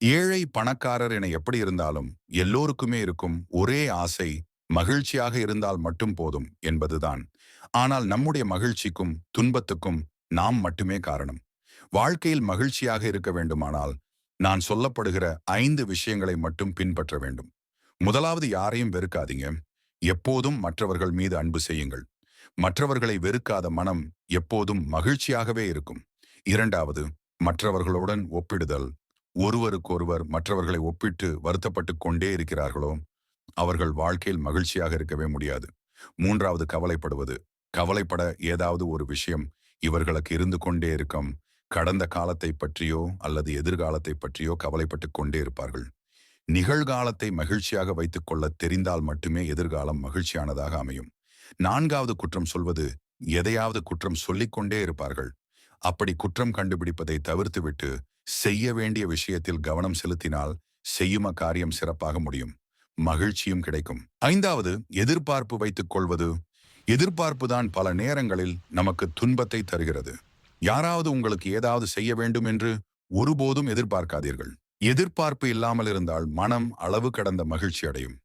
ஏழை பணக்காரர் என எப்படி இருந்தாலும் எல்லோருக்குமே இருக்கும் ஒரே ஆசை மகிழ்ச்சியாக இருந்தால் மட்டும் போதும் என்பதுதான். ஆனால் நம்முடைய மகிழ்ச்சிக்கும் துன்பத்துக்கும் நாம் மட்டுமே காரணம். வாழ்க்கையில் மகிழ்ச்சியாக இருக்க வேண்டுமானால் நான் சொல்லப்படுகிற ஐந்து விஷயங்களை மட்டும் பின்பற்ற வேண்டும். முதலாவது யாரையும் வெறுக்காதீங்க. எப்போதும் மற்றவர்கள் மீது அன்பு செய்யுங்கள். மற்றவர்களை வெறுக்காத மனம் எப்போதும் மகிழ்ச்சியாகவே இருக்கும். இரண்டாவது மற்றவர்களுடன் ஒப்பிடுதல். ஒருவருக்கொருவர் மற்றவர்களை ஒப்பிட்டு வருத்தப்பட்டு கொண்டே இருக்கிறார்களோ அவர்கள் வாழ்க்கையில் மகிழ்ச்சியாக இருக்கவே முடியாது. மூன்றாவது கவலைப்படுவது கவலைப்பட ஏதாவது ஒரு விஷயம் இவர்களுக்கு இருந்து கொண்டே இருக்கும். கடந்த காலத்தை பற்றியோ அல்லது எதிர்காலத்தை பற்றியோ கவலைப்பட்டு கொண்டே இருப்பார்கள். நிகழ்காலத்தை மகிழ்ச்சியாக வைத்துக் கொள்ள தெரிந்தால் மட்டுமே எதிர்காலம் மகிழ்ச்சியானதாக அமையும். நான்காவது குற்றம் சொல்வது எதையாவது குற்றம் சொல்லிக்கொண்டே இருப்பார்கள். அப்படி குற்றம் கண்டுபிடிப்பதை தவிர்த்துவிட்டு செய்ய வேண்டிய விஷயத்தில் கவனம் செலுத்தினால் செய்யும காரியம் சிறப்பாக முடியும். மகிழ்ச்சியும் கிடைக்கும். ஐந்தாவது எதிர்பார்ப்பு வைத்துக் கொள்வது. எதிர்பார்ப்புதான் பல நேரங்களில் நமக்கு துன்பத்தை தருகிறது. யாராவது உங்களுக்கு ஏதாவது செய்ய வேண்டும் என்று ஒருபோதும் எதிர்பார்க்காதீர்கள். எதிர்பார்ப்பு இல்லாமல் இருந்தால் மனம் அளவு கடந்த மகிழ்ச்சி அடையும்.